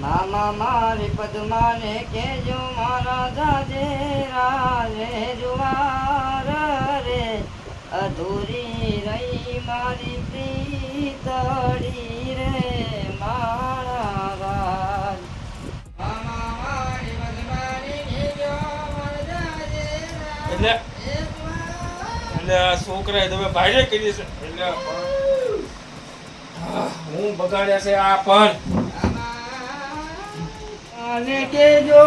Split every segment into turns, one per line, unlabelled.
નાના મારી પદ્માને કેજો મારા જાજે રાજે જુવાર રે અધૂરી રહી મારી પ્રીતડી રે મારા મામા જાજેરા
એટલે એટલે છોકરાએ તમે ભારે કરી છે. એટલે હું બગાડ્યા છે આ પણ.
અને કેજો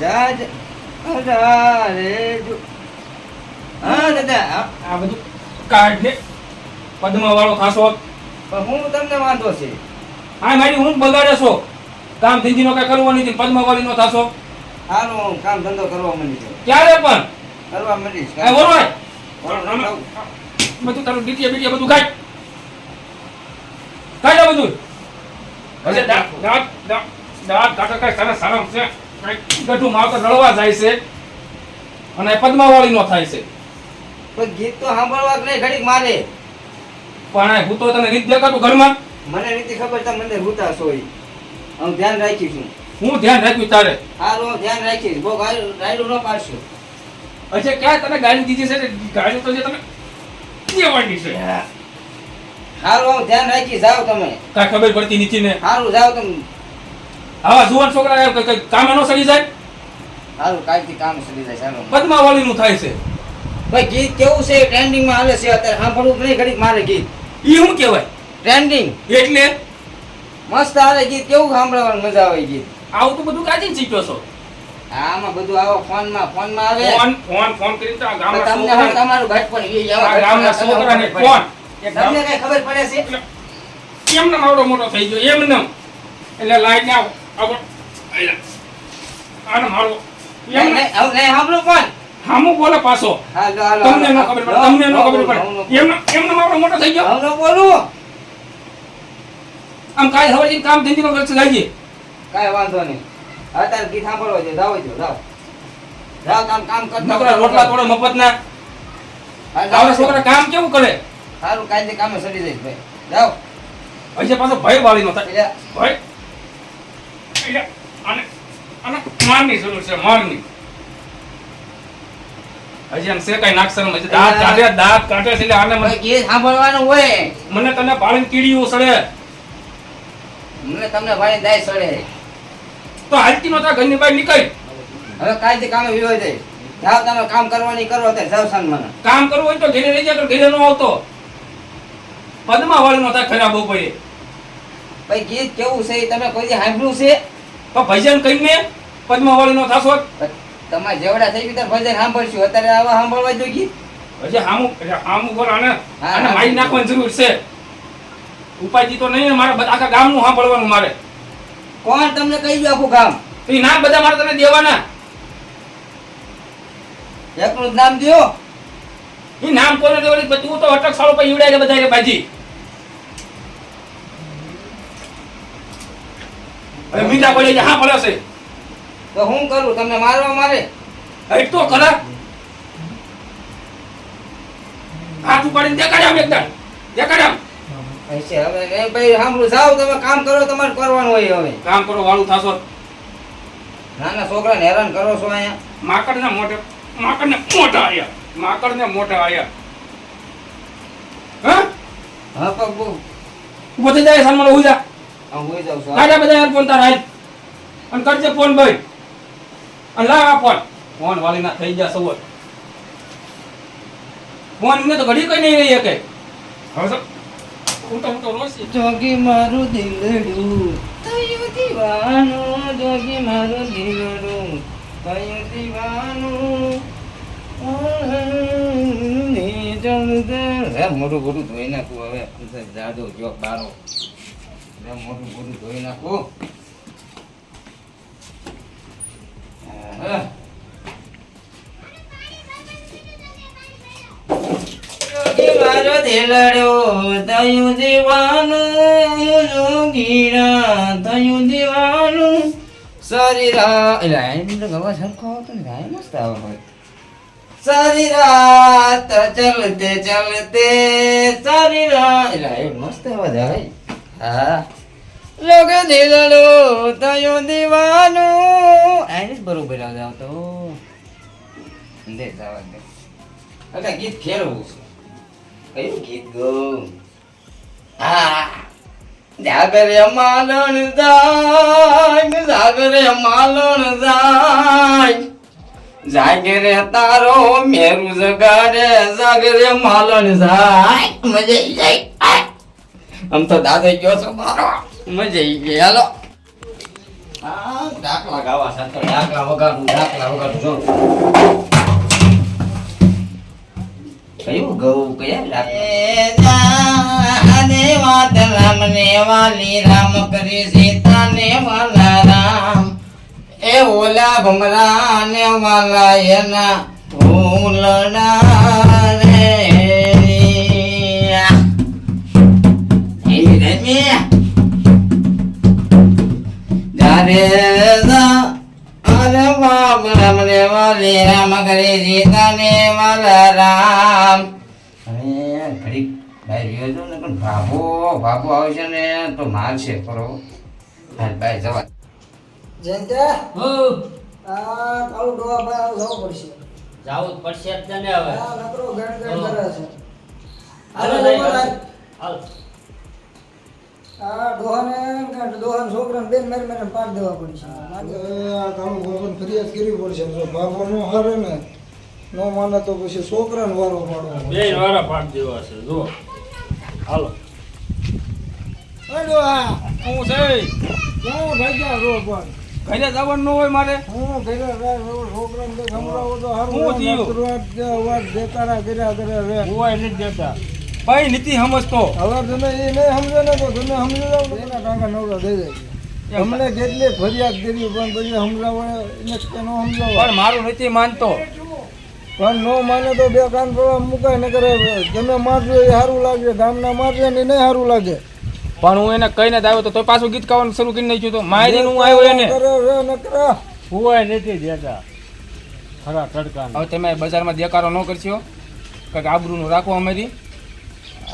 જાજ અઢારે જો. હા દાદા
આ બધું કાઢ ને પદ્મા વાળો ખાસો.
પણ હું તમને વાંધો છે.
હા મારી હું બગાડે છો. કામ ધંધી નો કઈ કરવો નથી પદ્મા વાળી નો થાશો.
હાલો હું કામ ધંધો કરવા માંડી છે.
ક્યારે પણ?
કરવા માંડીશ વરો, વરો.
બધું તારું ડીટીએ બીટીએ બધું કાઢ કાઢ બધું. ભલે દાંત દાંત દાંત દાંત કાઢો શરમ છે? ગઢું માવતર જાય છે? અને પદ્માવાળી નો થાય છે.
પણ ગીત તો સાંભળવા નહીં ઘડીક મારે.
પણ હું તો તને રીત દેખાતું ઘરમાં?
મને નથી ખબર છે મને હુતા છો ઈ. હું ધ્યાન રાખીશ હું
હું ધ્યાન રાખ્યું તારે?
હારું હું ધ્યાન રાખીશ બહુ રાયડું ન પાડશો.
હજે ક્યાં તને ગાડી દીધી છે? ગાડી તો જે તમે દેવાની છે.
હારું હું ધ્યાન રાખીશ જાઓ તમે.
કાંઈ ખબર પડતી નથી ને?
હારું જાઓ તમે.
આવા જુવાન છોકરા કઈ- કઈ કામે નો સડી જાય?
હારું કાલથી કામ સડી જાય ચાલો.
પદ્માવલી નું થાય છે.
ભાઈ ગીત કેવું છે? ટ્રેન્ડિંગમાં હાલે છે અત્યારે સાંભળવું નહીં ઘડીક મારે ગીત.
ઈ શું કહેવાય?
ટ્રેન્ડિંગ
એટલે?
મસ્ત હાલે ગીત કેવું સાંભળવાનું મજા આવે ગીત?
આવું તો બધું કાચી શીખ્યો છો.
આમાં બધું આવો ફોનમાં ફોનમાં આવે.
ફોન ફોન ફોન કરી તો ગામના
તમને હું તમારું ઘટ પણ
આ
આવા
ગામના છોકરાને ફોન.
તમને કઈ ખબર પડે છે?
એટલે એમને આવડો મોટો થઈ ગયો એમને એટલે લાઈટ ને આવો. આવો આને મારો
નહીં, નહીં, હવે નહીં સાંભળો પણ
હામું બોલે પાછો.
હાલો, હાલો,
તમને ન ખબર પડે તમને ન ખબર પડે. એમને એમને આવડો મોટો થઈ ગયો.
હું બોલું.
આમ કાંઈ હવે જઈને કામ
કાંઈ વાંધો નહીં. અત્યારે ગીત સાંભળવા છે જાઓ જો જાઓ. જાઓ તમે કામ કરતા
નકરા રોટલા તોડે મફત
ના
છોકરા કામ કેવું કરે?
સારું કાંઈ કામે સડી જાય ભાઈ. જાવ
હજી પાછો ભય વાળી નો થાય ભય. એટલે આને આને મારની જરૂર છે મારની. હજી આમ શેકાઈ નાખશે ને હજી દાંત કાઢે દાંત કાઢે છે એટલે આને મને
ભાઈ સાંભળવાનું હોય.
મને તને પાડીને કીડીઓ સડે.
મને તમને ભાઈ દાય સડે.
તો હાલતી નતા ઘરની બહાર નીકળ.
હવે કાંઈથી કામે વિવો જાય જાઓ તમે કામ કરવાની કરો સાન મને.
કામ કરવું હોય તો ઘરે રહી જાય તો ઘરે નો આવતો. પદમાં વાળી નો થાય ખરાબ પડે
ભાઈ ગીત કેવું છે તમે કોઈ સાંભળ્યું છે?
તો ભજન કહીને પદમાં વાળી નો થાશો
તમારે જેવડા થઈ ગયું ભજન સાંભળશું. અત્યારે આવા સાંભળવા જોઈએ. ગીત
હજી હામુ હામું આને. આને મારી નાખવાની જરૂર છે. ઉપાયથી તો નહીં મારે આખા ગામનું સાંભળવાનું મારે.
કોણ તમને કહી ગયું આખું કામ
તો ઈ નામ બધા મારે તમને દેવાના.
એકનું જ નામ દો
એ નામ કોને દેવાની? તું તો અટક સાળો પર ઈવડાય બધા બાજી. હવે મીંડા પડે છે હા પડે છે.
તો હું કરું? તમને મારવા મારે?
એક તો ખરા હાથ ઉપાડીને દેખાડ્યા આમ એકદમ. દેખાડ્યા
હશે, હવે એ ભાઈ સાંભળું જાઓ તમે કામ કરો તમારે કરવાનું હોય હવે.
કામ કરો વાળું થાશો.
નાના છોકરાને હેરાન કરો છો અહીંયા?
માકડ ને મોટે માકડ ને મોટા આયા. માકડ ને મોટા આયા. હા?
હા પગ
ઊભો થઈ જાય સન્માન ઉઈ જા.
હું જાઉં છું
કાઢ્યા બધા યાર ફોન તારા હાલ. અને કરજે ફોન ભાઈ. અને લાવ આ ફોન. ફોન વાલી ના થઈ ગયા સવર ફોન ને તો ઘડી કઈ નહીં રહી શકે. હવે હું તો હું તો રોજ
જોગી મારું દિલડું થયું દીવાનું જોગી મારું દિલડું થયું દીવાનું. હે મોઢું મોઢું ધોઈ નાખું હવે. જાદુ જોક બારો. હે મોઢું મોઢું ધોઈ નાખું. દિલડો થયું દીવાનું જોગીરા થયું દીવાનું સારી રાત એટલે એમ તો ગવા સરખો રાત ચલતે ચલતે, સારી રાત. એટલે મસ્ત અવાજ આવે. હા. લોક દિલડો તયો દીવાનો. જ બરોબર આવે આવતો. દે જવા દે. અગા ગીત ફેરવું છે. કયું ગીત ગૌ? હા. જાગરે માલણ જાય જાગરે માલણ જાય. જાગરે તારો મેરુ જગાડે જાગરે માલણ જાય. મજા આવી જાય. આમ તો દાદા ગયો છો મારો. મજા આવી ગઈ. હાલો. આ ડાકલા ગાવા સાથે ડાકલા વગાડું ડાકલા વગાડું જો. કયું ગૌ કયા? ડાકલા વાત રામ ને વાલી રામ કરી સીતા ને વાલા રામ. એ ઓલા ભમરા ને વાલા એના ફૂલડા રે એની રમી કરે સીતા ને વાલા રામ ઘડીક બહાર ગયો હતો ને પણ ભાભો ભાભો છે ને તો માર છે કરો ભાઈ જવા
જયંતા
હો
આ કાળું ડોહા ભાઈ આવું જવું પડશે.
જાવું જ પડશે જ હવે.
નકરો ગણ છોકરાને બેન પાર મારીને પાડ દેવા પડશે
આ કામ ભગવાન ફરિયાદ કરવી પડશે. જો બાપો નો હારે ને નો માને તો પછી છોકરાને વારો પાડો
બે વારા પાડ દેવા છે જો. હાલો.
એ ડોહા,
હું છે?
ભાગ્યા પણ?
ઘરે જવાનું ન હોય મારે?
હું ઘરે છોકરાને સંભળાવો તો હારું.
હું થયું?
નકર વાત જે કર્યા કરે રે.
હોય નથી દેતા.
ભાઈ નીતિ સમજતો.
હવે તમે એ નહીં સમજો ને તો તમે સમજો જાઓ. એના ટાંકા નવરા થઈ જાય અમને કેટલી ફરિયાદ કરી પણ પછી સમજાવો એને કે ન સમજાવો
પણ મારું નથી માનતો.
પણ નો માને તો બે કાન પ્રવાહ મુકાય ને કરે તમે મારજો એ સારું લાગે ગામના મારજો ને નહીં સારું લાગે.
પણ હું એને કહીને જ આવ્યો તો તોય પાછું ગીત ગાવાનું શરૂ કરી નાખ્યું તો મારી હું આવ્યો એને?
હોય નથી દેતા. ખરા તડકા
હવે તમે બજારમાં દેકારો ન કરશો. કંઈક આબરૂનું રાખો અમારી.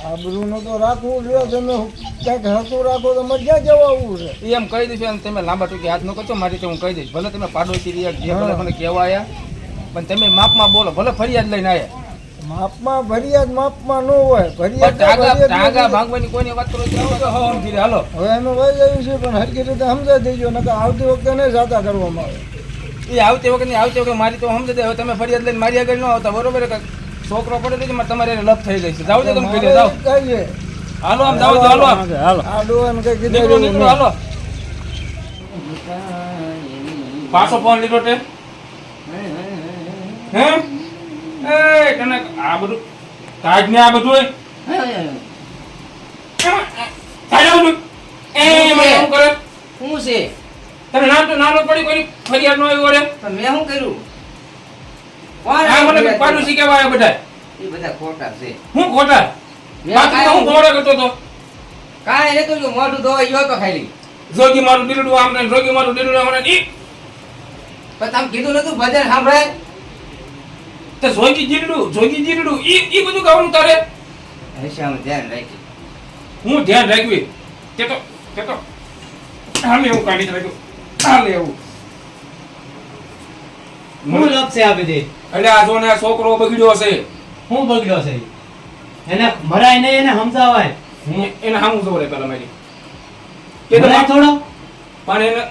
આબરૂનું તો રાખવું જોઈએ તમે ક્યાંક હસું રાખો તો મજા જવા આવું છે?
એમ કહી દઈશું અને તમે લાંબા ટૂંકી હાથ ન કરશો મારી તો હું કહી દઈશ. ભલે તમે પાડોશી રહ્યા જે ભલે મને કહેવા આવ્યા પણ તમે માપમાં બોલો ભલે ફરિયાદ લઈને આવ્યા
માપમાં ફરિયાદ માપમાં ન હોય ફરિયાદ.
ભાંગવાની કોઈની વાત કરો હાલો.
હવે એનું વહી ગયું છે પણ હરકી રીતે સમજાઈ દેજો નકર આવતી વખતે નહીં જાતા કરવામાં આવે.
એ આવતી વખતની આવતી વખતે મારી તો સમજે હવે તમે ફરિયાદ લઈને મારી આગળ ન આવતા બરોબર છોકરો પડે તો તમારે લપ થઈ જાય છે. જાવ તમે કહી
કહીએ.
હાલો આમ જાવ હાલો આમ.
હાલો.
એમ કંઈ કીધું
નીકળો નીકળો હાલો. પાછો ફોન લીધો તે. હે? એ તને આ બધું કાજ ને આ બધું કાઢ આ બધું. એ મને શું કરે?
શું છે?
તને નામ તો નાનો પડી કોઈ ફરિયાદ ન આવ્યો
રે મેં શું કર્યું?
આ મને પાડોશી કેવા આવ્યા બધા.
એ બધા ખોટા છે.
હું ખોટા? બાકી તો હું
કાંઈ-
કરતો તો
કાંઈ નતું જો મોઢું ધોવાઈ ગયો તો ખાલી.
જોગી મારું દીરડું આમ જોગી મારું દીરડું આમ ઈ.
પણ તમે કીધું નતું ભજન સાંભળાય?
તે જોગી જીરડું જોગી જીરડું ઈ ઈ બધું ગાવાનું તારે?
હંમેશા ધ્યાન રાખી.
હું ધ્યાન રાખવી. તે તો તે એવું કાઢી રાખ્યું હાલે એવું.
હું લપ છે આ બધી?
એટલે આ જો ને આ છોકરો બગડ્યો છે
હું બગડ્યો છે? એને મરાય નહીં એને સમજાવાય.
હું એને હામું જોઉં રે પેલા મારી. કે તો
થોડો?
પણ એને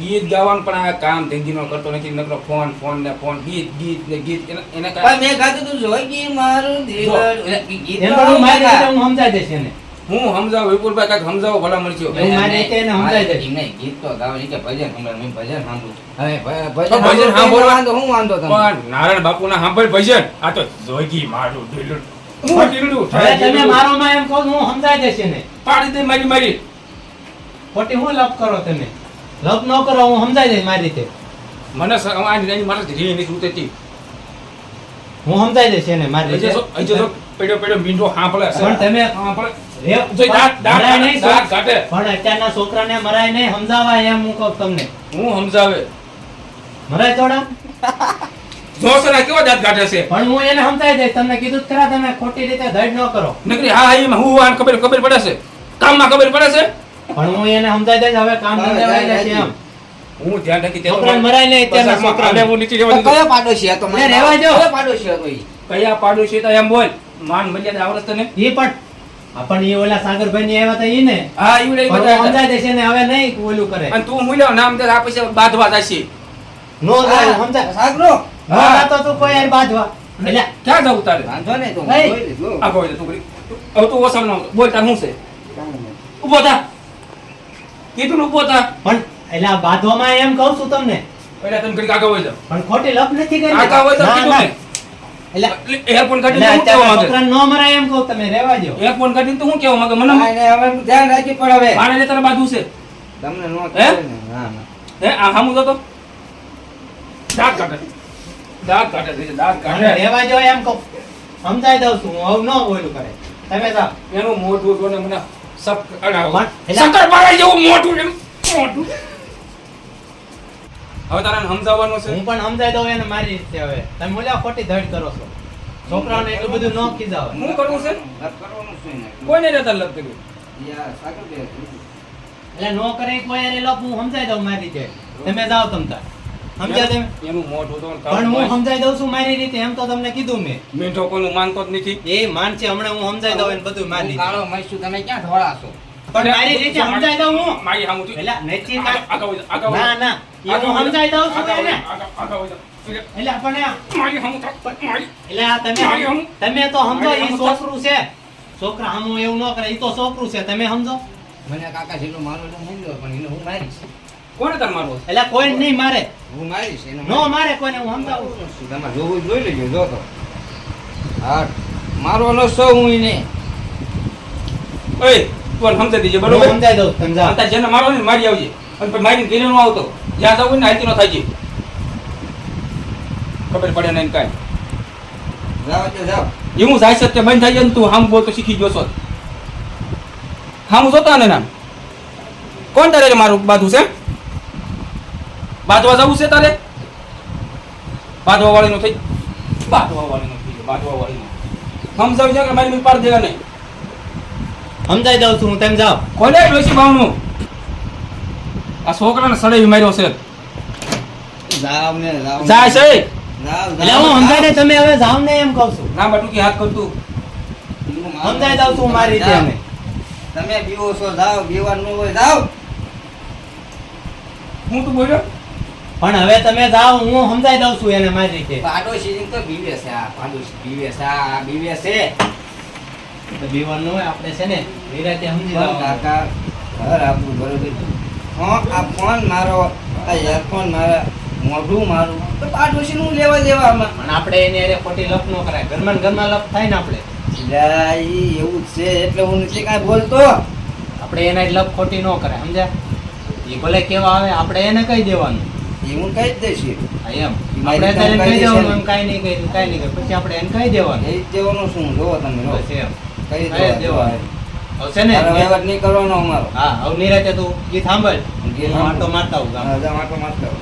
ગીત ગાવાનું પણ આ કામ ધંધીનો કરતો નથી નકરો ફોન ફોન ને ફોન ગીત ગીત ને ગીત એને કાંઈ-
મેં ગાતું તું જોગી મારું દિલ ગીત
હું સમજાઈ દઈશ એને.
હું સમજાવું વિપુલભાઈ કાક સમજાવો ભલા
મળજો મારી રીતે એને સમજાઈ દે.
નહીં, ગીત તો ગાવાની કે ભજન હમણાં મેં ભજન સાંભળું. હવે ભજન
ભજન
સાંભળવા- વાંધો હું વાંધો તમને?
પણ નારાયણ બાપુ ના સાંભળ ભજન. આ તો જોગી મારું
ઢીલું. તમે મારો માં એમ કહો હું સમજાઈ દેશે ને.
પાડી દે મારી મારી.
ખોટી હું લપ કરો તમે? લપ ન કરો હું સમજાઈ દઈશ મારી રીતે.
મને મારે રી નથી ઉતરતી.
હું સમજાય દઈશ એને મારી રીતે.
પેડો પેડો મીંડો સાંભળે
પણ તમે
હાંભળે.
પણ અત્યારના છોકરાને મરાય નહીં સમજાવાય એમ હું કહું તમને.
હું સમજાવે.
મરાય થોડા?
જોશો ને દાંત કાઢે છે?
પણ હું એને સમજાઈ દઈશ તમને કીધું ખરા તમે ખોટી રીતે ધડ ન કરો.
નકરી હા હા એમાં હું આને ખબર ખબર પડે છે? કામમાં ખબર પડે છે?
પણ હું એને સમજાઈ દઈશ હવે કામ છે એમ.
હું ધ્યાન રાખી
મરાય નહીં અત્યારના છોકરાને.
હું નીચે
તો
રહેવા દીધો.
કયો પાડોશી હતો મને
રહેવા દ્યો.
કયો પાડોશી હતો
કયા પાડોશી તો એમ બોલ. માન મર્યાદા આવડત તને.
ઈ પણ આપણ એ ઓલા સાગરભાઈ ની આવ્યા હતા ઈ ને?
હા ઈ બધા
સમજાય દેશે ને હવે નહીં ઓલું કરે.
અને તું મૂલ્યો નામ દે આ પછી બાંધવા જશે.
નો જાય સમજાય.
સાગરો.
હા. તો તું કોઈ યાર બાધવા. એટલે
ક્યાં જાવ તારે?
વાંધો નહીં તું હું?
hey.
જોઈ લીધું.
આગળ વળી જા, તું કરી. હવે તું ઓસમ નો બોલ તાર શું છે? ઊભો થા. કીધું ને ઊભો થા.
પણ એટલે આ બાંધવામાં એમ કહું છું તમને.
એટલે તમે ઘડીક આગળ હોય
પણ ખોટી લપ નથી કરી
આગળ હોય તો કીધું
ના.
ને.
એટલે
એટલે એરફોન
એટલે
કાઢીને હું કહેવા
અત્યારે
માંગે
છોકરાને નો મરાય એમ કહું તમે રહેવા દો
એરફોન કાઢીને તું શું કહેવા માંગે મને
હવે ધ્યાન રાખી પણ હવે
મારે ને તારે બાજુ છે
તમને નો
હે?
કહેવાય ને. હા, હા.
હે આ હામું તો દાંત કાઢે દાંત કાઢે દાંત
મને
કાઢે
રહેવા દો એમ કહું સમજાઈ દઉં છું હું હવે બોલું કરે તમે જાઓ
એનું મોઢું જોને મને સપ અડાવો.
પણ એટલે-
શંકર પાડા જેવું મોઢું એમ મોઢું હવે તારે સમજાવવાનું છે?
હું પણ સમજાઈ દઉં એને મારી રીતે હવે. તમે બોલ્યા ખોટી ધડ કરો છો. છોકરાઓને એટલું બધું ન ખીજાવે.
શું કરવું છે?
કરવાનું શું
કોઈને રહેતા લપ કર્યું.
એટલે નો કરે કોઈ યાર એ હું સમજાઈ દઉં મારી રીતે. તમે જાઓ તમતા સમજ્યા તમે?
એનું મોઢું તો
પણ હું સમજાઈ દઉં છું મારી રીતે એમ તો તમને કીધું મેં.
મીઠો કોઈનું માનતો જ નથી.
એ માન છે હમણાં હું સમજાઈ દઉં એને બધું મારી
હું કાળો મૈસું, તમે ક્યાં ઢોળા છો?
પણ મારી રીતે દઉં હું.
મારી
નથી ના ના એ હું દઉં છું એને?
મારી મારી-
તમે તમે તો સમજો એ છોકરું છે. છોકરા હમું એવું ન કરે એ તો છોકરું છે. તમે સમજો?
મને કાકા જેટલું મારું એટલું સમજો, પણ એને હું મારીશ.
કોને તાર મારવો?
એટલે કોઈ નહીં મારે.
હું મારીશ, એને
નો મારે કોઈને હું સમજાવું.
જોવું જોઈ લેજો, જો તો. હા, મારવાનો છો હું એને.
ઓય, તું સમજાવી દેજે, બરોબર?
સમજાઈ દઉં સમજા જાઓ.
જેને મારો ને મારી આવજે. અને પછી મારીને ઘેરે નો આવતો. જ્યાં જવું ને હાલતી નો થાજે. ખબર પડે નહીં કાંઈ. એવું જાય છે તે બંધ થાય ને તું હામ બોલ તો શીખી ગયો છો હામ જોતા ને નામ કોણ તારે મારું બાધું છે બાંધવા જવું છે તારે બાંધવા વાળીનું થઈ બાંધવા વાળીનું થઈ બાંધવા વાળીનું સમજાવી છે કે મારી પાડ દેવા નહીં
સમજાઈ દઉં છું હું તેમ જાઓ
કોલે ડોસી બાવનું આ છોકરાને સડે માર્યો છે.
જાવ ને જાવ
જાય છે.
એટલે હું સમજાય તમે હવે જાવ ને એમ કહું છું.
ના બટુકી હાથ કરતું
હું
સમજાઈ દઉં છું મારી રીતે અમે
તમે બીવો છો જાઓ. બીવાનું હોય જાવ
હું તું બોલ્યો?
પણ હવે તમે જાઓ હું સમજાઈ દઉં છું એને મારી રીતે.
પાડોશી તો બીવે છે આ પાડોશી બીવે છે આ બીવે છે.
તો બીવાનું હોય આપણે છે ને નિરાતે સમજી
પણ કાકા ઘર આપણું બરોબર હા આ ફોન મારો આ એરફોન મારા મોઢું મારું તો પાડોશી નું લેવા દેવા આમાં?
પણ આપણે એને ખોટી લપ ન કરાય. ઘરમાં ઘરમાં લપ થાય ને આપણે.
ઈ એવું છે એટલે હું નથી કાંઈ બોલતો.
આપણે એને લપ ખોટી ન કરાય સમજ્યા? એ ભલે કેવા આવે આપણે એને કહી દેવાનું.
એ હું કહી જ દઈશ.
એમ. આપણે કહી
કહી
દેવાનું એમ. કાંઈ નહીં કહી કાંઈ નહીં કર્યું પછી આપણે એને કહી દેવાનું.
એ જ દેવાનું શું જોવો તમે
બસ એમ.
કહી
છે ને?
વહીવટ નહીં કરવાનો અમારો.
હા હવે નિરાતે તું ગીત સાંભળ
ગીત માટો.
મારતા ગામ
હા, વાંટો મારતા આવો.